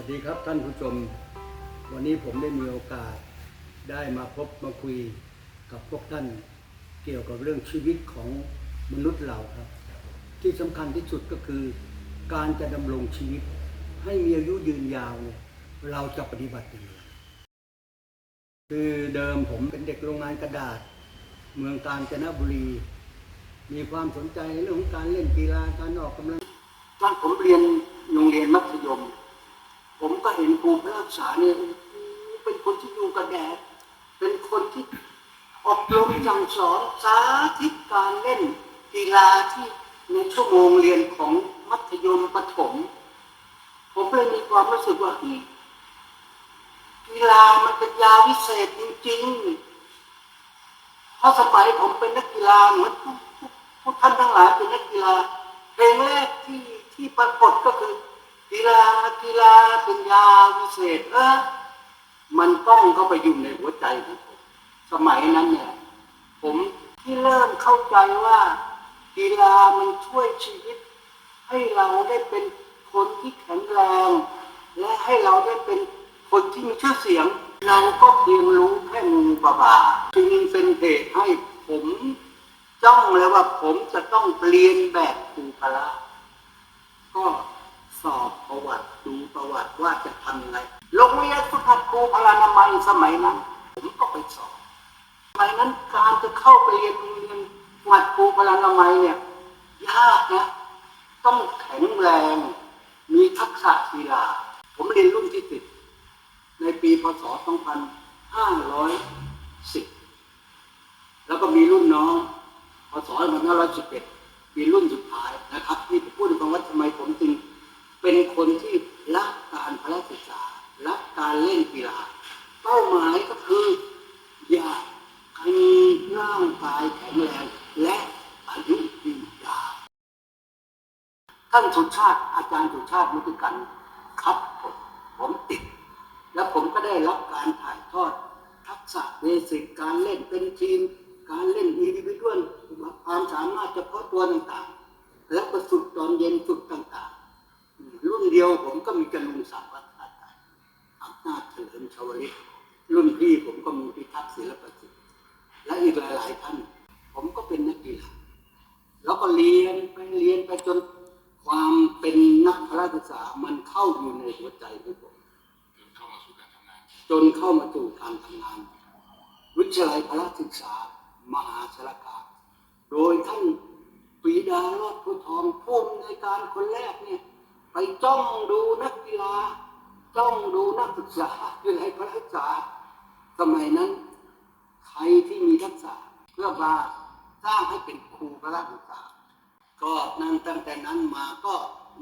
วัสดีครับท่านผู้ชม วันนี้ผมได้มีโอกาสได้มาพบมาคุยกับพวกท่านเกี่ยวกับเรื่องชีวิตของมนุษย์เราครับ ที่สำคัญที่สุดก็คือ การจะดำรงชีวิต ให้มีอายุยืนยาวเนี่ยเราจะปฏิบัติยังไงคือเดิมผมเป็นเด็กโรงงานกระดาษ เมืองกาญจนบุรี มีความสนใจเรื่องของการเล่นกีฬาการออกกำลังตอนผมเรียนโรงเรียนมัธยม ผมก็เห็นครูพระรักษาเนี่ยเป็นคนที่อยู่กับแดดเป็นคนที่อบรมสั่งสอนสาธิตการเล่นกีฬาที่ในชั่วโมงเรียนของมัธยมประถม ผมเลยมีความรู้สึกว่ากีฬามันเป็นยาวิเศษจริงๆเพราะสมัยผมเป็นนักกีฬาเหมือนผู้ผู้ผู้ท่านทั้งหลายเป็นนักกีฬาเพลงแรกที่ที่ปรากฏก็คือ กีฬากีฬาเป็นยาวิเศษเออมันต้องเข้าไปอยู่ในหัวใจของผมสมัยนั้นเนี่ย ผมที่เริ่มเข้าใจว่ากีฬามันช่วยชีวิต ให้เราได้เป็นคนที่แข็งแรง และให้เราได้เป็นคนที่มีชื่อเสียง เราก็เพียงรู้แค่งูปลาบาจึงเป็นเหตุให้ผมจ้องเลยว่าผมจะต้องเรียนแบบครูพละก็ สอบประวัติดูประวัติว่าจะทำยังไงโรงเรียนฝึกหัดครูพลานามัยสมัยนั้น ผมก็ไปสอบสมัยนั้นการจะเข้าไปเรียนโรงเรียนหวัดครูพลานามัยเนี่ยยากนะต้องแข็งแรง มีทักษะกีฬาผมเรียนรุ่นที่สิบในปีพศ 2510 แล้วก็มีรุ่นน้องพศ 2511 มีรุ่นสุดท้ายนะครับ ที่พูดถึงว่าทำไมผมจึง เป็นคนที่รักการพละศึกษารักการเล่นกีฬาเป้าหมายก็คือ อยากให้ร่างกายแข็งแรงและอายุยืนยาวท่านสุชาติอาจารย์สุชาติมุติกันครับผมผมติด แล้วผมก็ได้รับการถ่ายทอด ทักษะเบสิกการเล่นเป็นทีม การเล่นอินดิวิดวลความสามารถเฉพาะตัวต่างๆ แล้วก็ฝึกตอนเย็นฝึกต่างๆ รุ่นเดียวผมก็มีจรุงศักดิ์วัฒน์อำนาจเฉลิมชวลิตรุ่นพี่ผมก็มีพิทักษ์ศิลปศิษย์และอีกหลาย ๆ ท่าน ผมก็เป็นนักกีฬาแล้วก็เรียนไปเรียนไปจนความเป็นนักพละศึกษามันเข้าอยู่ในหัวใจของผมจนเข้ามาสู่การทำงานจนเข้ามาสู่การทำงานวิทยาลัยพละศึกษา มหาสารคามโดยท่านปีดาโลดผู้ทองผู้อำนวยการคนแรกเนี่ย ไปจ้องดูนักกีฬาจ้องดูนักศึกษาวิทยาลัยพละศึกษาสมัยนั้นใครที่มีทักษะเพื่อมาสร้างให้เป็นครูพละศึกษาก็นั่นตั้งแต่นั้นมาก็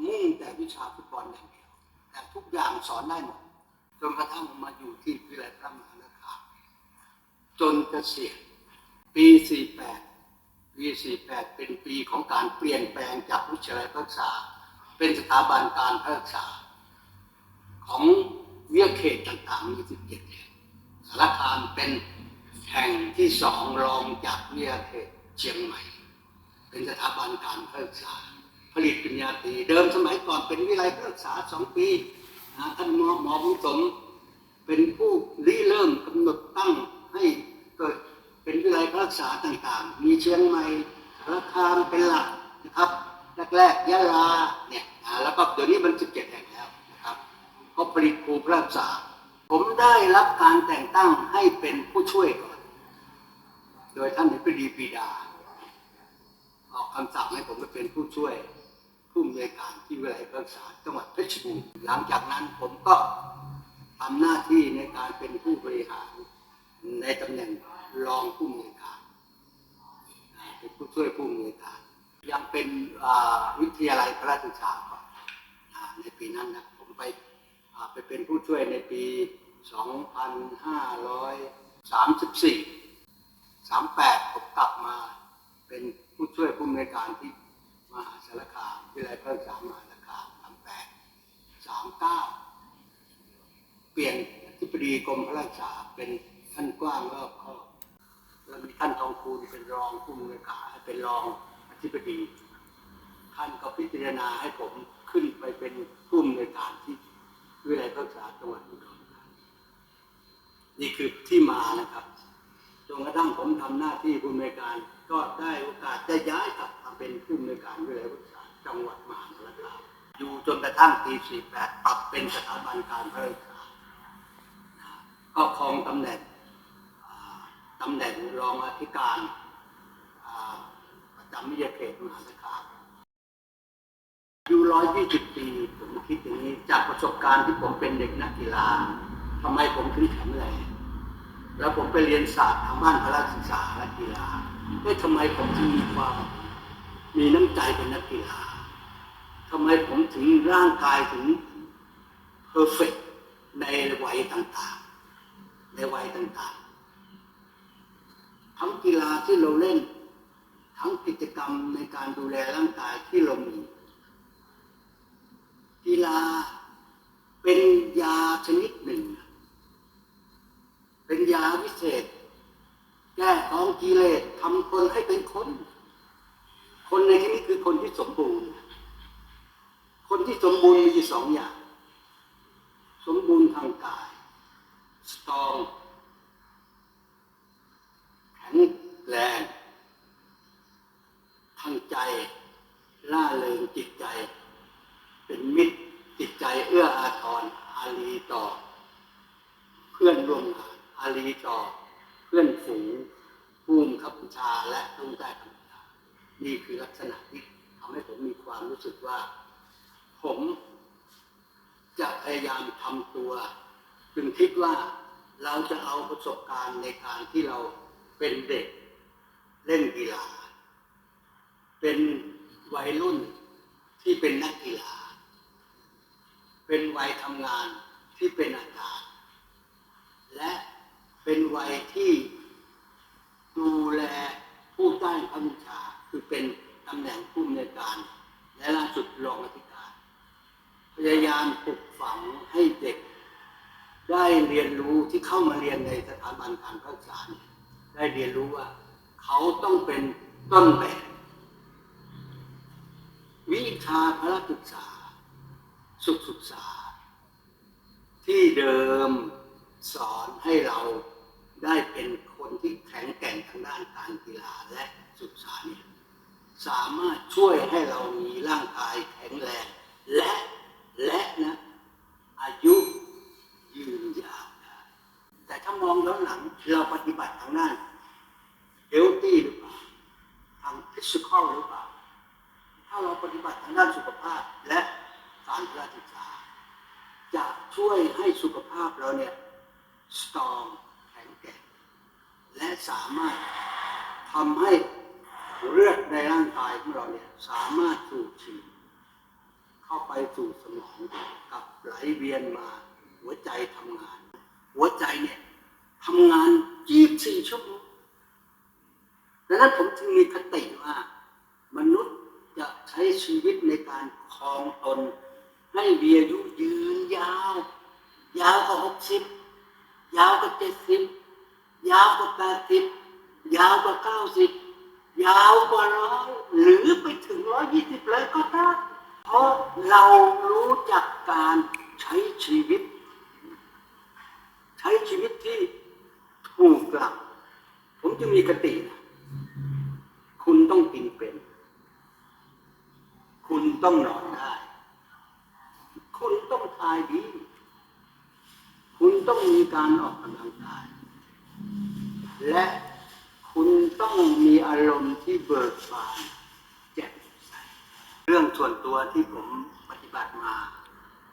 มุ่งแต่วิชาฟุตบอลอย่างเดียวแต่ทุกอย่างสอนได้หมดจนกระทั่งมาอยู่ที่วิทยาลัยพระมหาคามจนเกษียณปี 48 ปี 48 เป็นปีของการเปลี่ยนแปลงจากวิทยาลัยพระศึกษา เป็นสถาบันการพระศึกษา ของเวิทยเขตต่างๆมี17แห่งสารคามเป็นแห่งที่สองรองจากเวิทยเขตเชียงใหม่ เป็นสถาบันการศึกษา ผลิตปริญญาตรีเดิมสมัยก่อนเป็นวิทยาลัยศึกษาสองปีท่านหมอหมอบุญสมเป็นผู้ริเริ่มกำหนดตั้งให้เกิดเป็นวิทยาลัยศึกษาต่างๆ มีเชียงใหม่สารคามเป็นหลักนะครับ แรกๆยะลาเนี่ยแล้วก็เดี๋ยวนี้มัน 17 แห่งแล้วนะครับก็ผลิตครูพระศึกษาผมได้รับการแต่งตั้งให้เป็นผู้ช่วยก่อน โดยท่านอธิดีปีดา ออกคำสั่งให้ผมไปเป็นผู้ช่วยผู้อำนวยการที่วิทยาลัยการศึกษาจังหวัดเพชรบูรณ์หลังจากนั้นผมก็ทำหน้าที่ในการเป็นผู้บริหารในตำแหน่งรองผู้อำนวยการเป็นผู้ช่วยผู้อำนวยการ ยังเป็นวิทยาลัยพระศึกษาก่อนในปีนั้นนะผมไปไปเป็นผู้ช่วยในปี 2534สามแปดผมกลับมาเป็นผู้ช่วยผู้อำนวยการที่มหาสารคามวิทยาลัยพระศึกษามหาสารคามสามแปดสามเปลี่ยนอธิบดีกรมพระราชาเป็นท่านกว้างรอบครอบแล้วมีท่านทองคูณเป็นรองผู้อำนวยการเป็นรอง ธิบดีท่านก็พิจารณาให้ผมขึ้นไปเป็นผู้อำนวยการที่วิทยาลัยภาษาจังหวัดอุดรธานีนี่คือที่มานะครับจนกระทั่งผมทำหน้าที่ผู้อำนวยการก็ได้โอกาสได้ย้ายกลับมาเป็นผู้อำนวยการวิทยาลัยภาษาจังหวัดมหาสารคามอยู่จนกระทั่งปี48ปรับเป็นสถาบันการภาษานะก็ครองตำแหน่งอ่าตำแหน่งรองอธิการ วิทยาเขตมหาสารคามอยู่ร้อยยี่สิบปี ผมคิดอย่างนี้ จากประสบการณ์ที่ผมเป็นเด็กนักกีฬาทำไมผมถึงแข็งแรงแล้วผมไปเรียนศาสตร์ทางบ้านพละศึกษาและกีฬาเฮ้ยทำไมผมถึงมีความ มีน้ำใจเป็นนักกีฬาทำไมผมถึงร่างกายถึงเพอร์เฟกในวัยต่างๆ ในวัยต่างๆทั้งกีฬาที่เราเล่น ทั้งกิจกรรมในการดูแลร่างกายที่เรามี กีฬาเป็นยาชนิดหนึ่ง เป็นยาวิเศษ แก้ท้องกิเลสทำคนให้เป็นคน คนในที่นี้คือคนที่สมบูรณ์ คนที่สมบูรณ์มีอยู่สองอย่าง สมบูรณ์ทางกาย สตรองแข็งแรง ทางใจล่าเริงจิตใจ เป็นมิตรจิตใจเอื้ออาทรอารีต่อ เพื่อนร่วมงานอารีต่อ เพื่อนฝูงผู้บังคับบัญชาและผู้ใต้บัญชานี่คือลักษณะที่ทำให้ผมมีความรู้สึกว่า ผมจะพยายามทำตัวจึงคิดว่าเราจะเอาประสบการณ์ในการที่เราเป็นเด็กเล่นกีฬา เป็นวัยรุ่นที่เป็นนักกีฬา เป็นวัยทำงานที่เป็นอาจารย์และเป็นวัยที่ดูแลผู้ใต้บังคับบัญชาคือเป็นตำแหน่งผู้อำนวยการ และล่าสุดรองอธิการ พยายามปลุกฝังให้เด็ก ได้เรียนรู้ที่เข้ามาเรียนในสถาบันการศึกษาได้เรียนรู้ว่า เขาต้องเป็นต้นแบบ ชาพระศึกษา สุขศึกษา ที่เดิมสอนให้เราได้เป็นคนที่แข็งแกร่งทางด้านการกีฬาและศึกษาเนี่ยสามารถช่วยให้เรามีร่างกายแข็งแรงและและนะ อายุยืนยาวได้แต่ถ้ามองย้อนหลังเราปฏิบัติทางด้านเฮลตี้หรือเปล่าทางฟิสิกอลหรือเปล่าาเราปฏิบัติทางด้านสุขภาพและการพละศึกษา จะช่วยให้สุขภาพเราเนี่ยสตรองแข็งแกร่งและสามารถทำให้เลือดในร่างกายของเราเนี่ยสามารถสูบฉีดเข้าไปสู่สมองกับไหลเวียนมา หัวใจทำงาน หัวใจเนี่ยทำงาน24ชั่วโมงดังนั้นผมจึงมีคติว่ามนุษย์ จะใช้ชีวิตในการครองตน ให้มีอายุยืนยาว ยาวกว่าหกสิบยาวกว่าเจ็ดสิบยาวกว่าแปดสิบยาวกว่าเก้าสิบยาวกว่าร้อยหรือไปถึงร้อยยี่สิบเลยก็ได้เพราะเรารู้จักการใช้ชีวิต ใช้ชีวิตที่ถูกหลัก ผมจะมีคตินะ คุณต้องกินเป็น คุณ ต้องนอนได้ คุณต้องทายดี คุณต้องมีการออกกำลังกาย และคุณต้องมีอารมณ์ที่เบิกบานแจ่มใส เรื่องส่วนตัวที่ผมปฏิบัติมา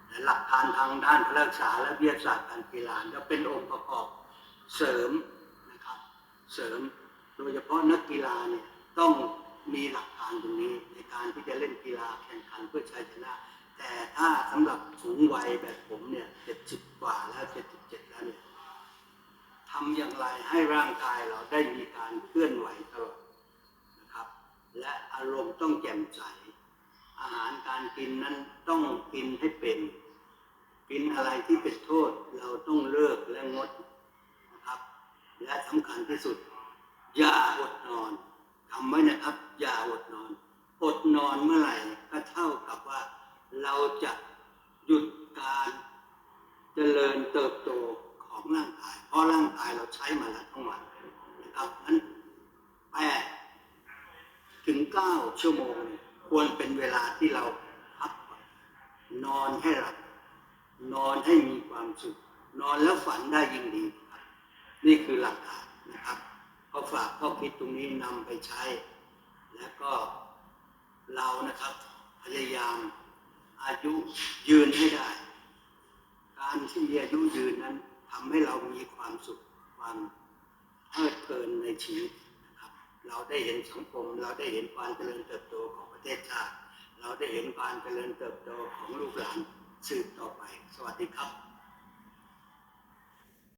และหลักการทางด้านการรักษาและวิทยาศาสตร์การกีฬาจะเป็นองค์ประกอบเสริมนะครับ เสริมโดยเฉพาะนักกีฬาเนี่ยต้อง มีหลักการตรงนี้ในการที่จะเล่นกีฬาแข่งขันเพื่อชัยชนะ แต่ถ้าสำหรับสูงวัยแบบผมเนี่ยเจ็ดสิบกว่าแล้วเจ็ดสิบเจ็ดแล้วเนี่ยทำอย่างไรให้ร่างกายเราได้มีการเคลื่อนไหวตลอดนะครับ และอารมณ์ต้องแจ่มใส อาหารการกินนั้นต้องกินให้เป็น กินอะไรที่เป็นโทษเราต้องเลิกและงดนะครับ และสำคัญที่สุด อย่าอดนอน ทำไว้นะครับอย่าอดนอน อดนอนเมื่อไหร่ก็เท่ากับว่า เราจะหยุดการเจริญเติบโตของร่างกาย เพราะร่างกายเราใช้มาแล้วทั้งวันนะครับนั้นแปดถึงเก้าชั่วโมง ควรเป็นเวลาที่เราพักนอนให้หลับ นอนให้มีความสุข นอนแล้วฝันได้ยิ่งดี นี่คือหลักการน ก็ฝากข้อคิดตรงนี้นำไปใช้ แล้วก็เรานะครับพยายามอายุยืนให้ได้ การที่มีอายุยืนนั้นทำให้เรามีความสุขความเพลิดเพลินในชีวิตนะครับ เราได้เห็นสังคม เราได้เห็นความเจริญเติบโตของประเทศชาติ เราได้เห็นความเจริญเติบโตของลูกหลานสืบต่อไป สวัสดีครับ